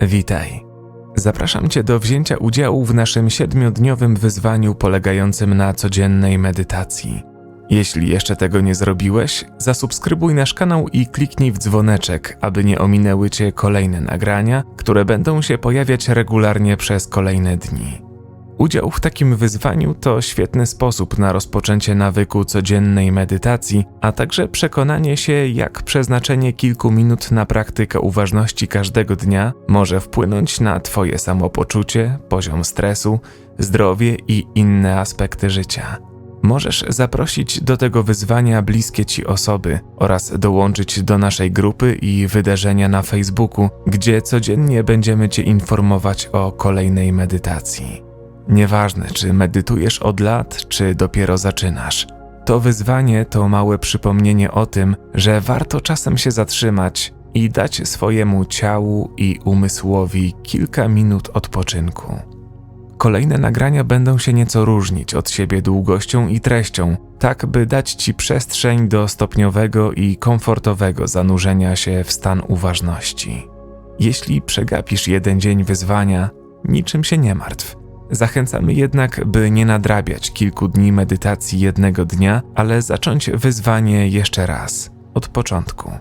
Witaj. Zapraszam Cię do wzięcia udziału w naszym siedmiodniowym wyzwaniu polegającym na codziennej medytacji. Jeśli jeszcze tego nie zrobiłeś, zasubskrybuj nasz kanał i kliknij w dzwoneczek, aby nie ominęły Cię kolejne nagrania, które będą się pojawiać regularnie przez kolejne dni. Udział w takim wyzwaniu to świetny sposób na rozpoczęcie nawyku codziennej medytacji, a także przekonanie się, jak przeznaczenie kilku minut na praktykę uważności każdego dnia może wpłynąć na Twoje samopoczucie, poziom stresu, zdrowie i inne aspekty życia. Możesz zaprosić do tego wyzwania bliskie Ci osoby oraz dołączyć do naszej grupy i wydarzenia na Facebooku, gdzie codziennie będziemy Cię informować o kolejnej medytacji. Nieważne, czy medytujesz od lat, czy dopiero zaczynasz. To wyzwanie to małe przypomnienie o tym, że warto czasem się zatrzymać i dać swojemu ciału i umysłowi kilka minut odpoczynku. Kolejne nagrania będą się nieco różnić od siebie długością i treścią, tak by dać Ci przestrzeń do stopniowego i komfortowego zanurzenia się w stan uważności. Jeśli przegapisz jeden dzień wyzwania, niczym się nie martw. Zachęcamy jednak, by nie nadrabiać kilku dni medytacji jednego dnia, ale zacząć wyzwanie jeszcze raz, od początku.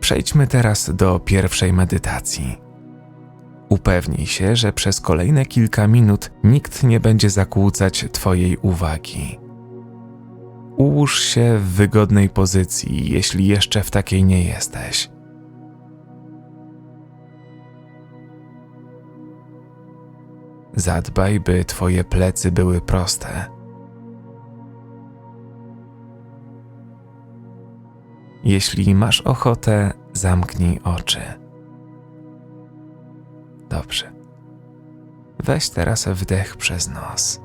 Przejdźmy teraz do pierwszej medytacji. Upewnij się, że przez kolejne kilka minut nikt nie będzie zakłócać Twojej uwagi. Ułóż się w wygodnej pozycji, jeśli jeszcze w takiej nie jesteś. Zadbaj, by Twoje plecy były proste. Jeśli masz ochotę, zamknij oczy. Dobrze. Weź teraz wdech przez nos.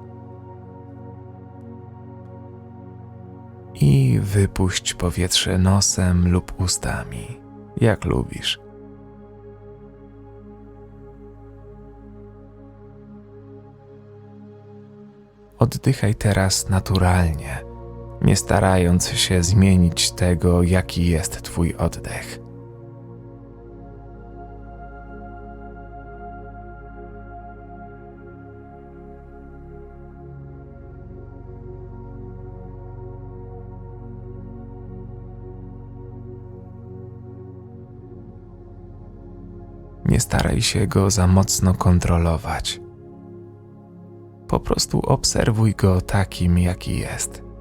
I wypuść powietrze nosem lub ustami, jak lubisz. Oddychaj teraz naturalnie, nie starając się zmienić tego, jaki jest Twój oddech. Nie staraj się go za mocno kontrolować. Po prostu obserwuj go takim, jaki jest.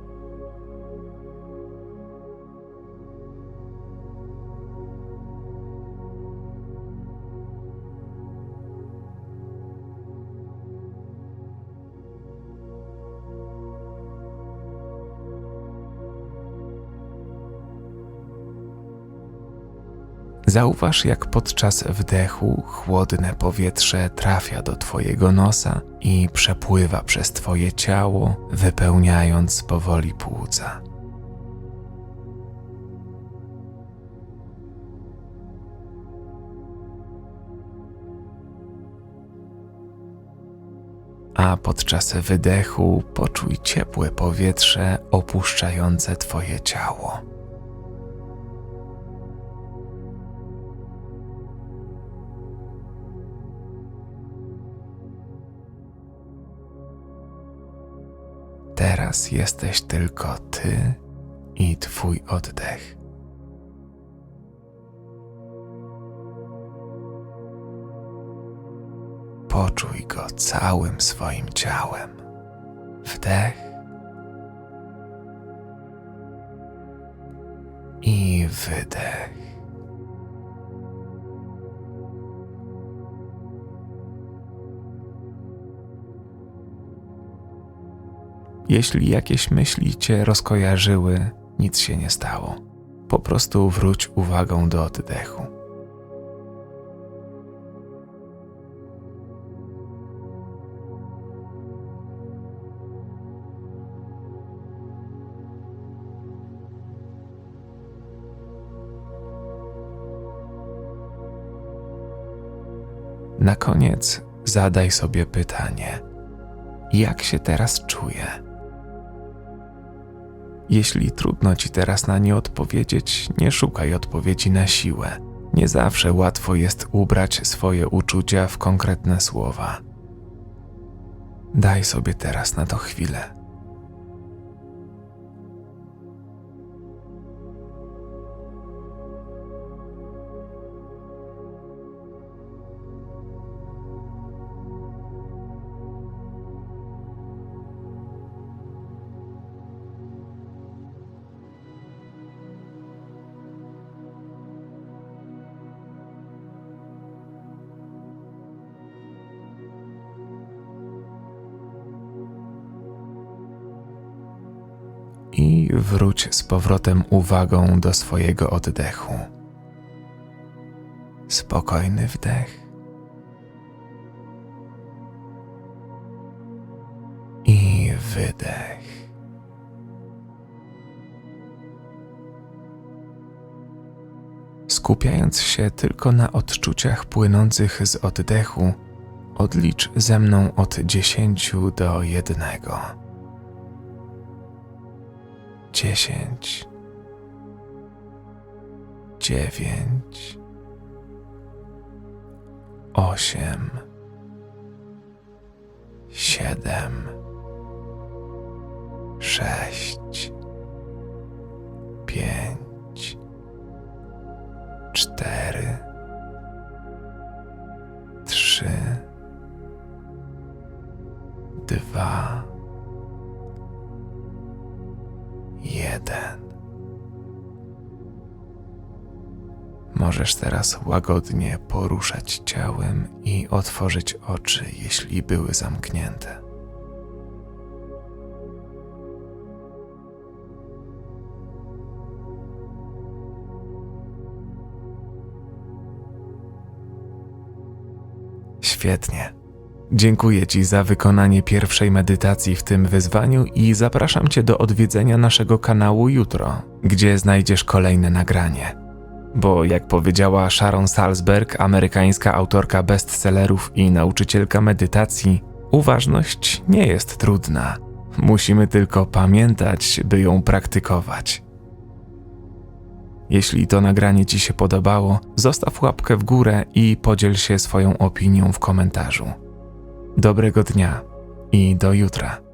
Zauważ, jak podczas wdechu chłodne powietrze trafia do Twojego nosa i przepływa przez Twoje ciało, wypełniając powoli płuca. A podczas wydechu poczuj ciepłe powietrze opuszczające Twoje ciało. Teraz jesteś tylko ty i twój oddech. Poczuj go całym swoim ciałem. Wdech i wydech. Jeśli jakieś myśli cię rozkojarzyły, nic się nie stało. Po prostu wróć uwagą do oddechu. Na koniec zadaj sobie pytanie: jak się teraz czuję? Jeśli trudno ci teraz na nie odpowiedzieć, nie szukaj odpowiedzi na siłę. Nie zawsze łatwo jest ubrać swoje uczucia w konkretne słowa. Daj sobie teraz na to chwilę. Wróć z powrotem uwagą do swojego oddechu. Spokojny wdech i wydech. Skupiając się tylko na odczuciach płynących z oddechu, odlicz ze mną od dziesięciu do jednego dziesięć, dziewięć, osiem, siedem, sześć, pięć, cztery, trzy, dwa, Możesz teraz łagodnie poruszać ciałem i otworzyć oczy, jeśli były zamknięte. Świetnie. Dziękuję Ci za wykonanie pierwszej medytacji w tym wyzwaniu i zapraszam Cię do odwiedzenia naszego kanału jutro, gdzie znajdziesz kolejne nagranie. Bo jak powiedziała Sharon Salzberg, amerykańska autorka bestsellerów i nauczycielka medytacji, uważność nie jest trudna. Musimy tylko pamiętać, by ją praktykować. Jeśli to nagranie Ci się podobało, zostaw łapkę w górę i podziel się swoją opinią w komentarzu. Dobrego dnia i do jutra.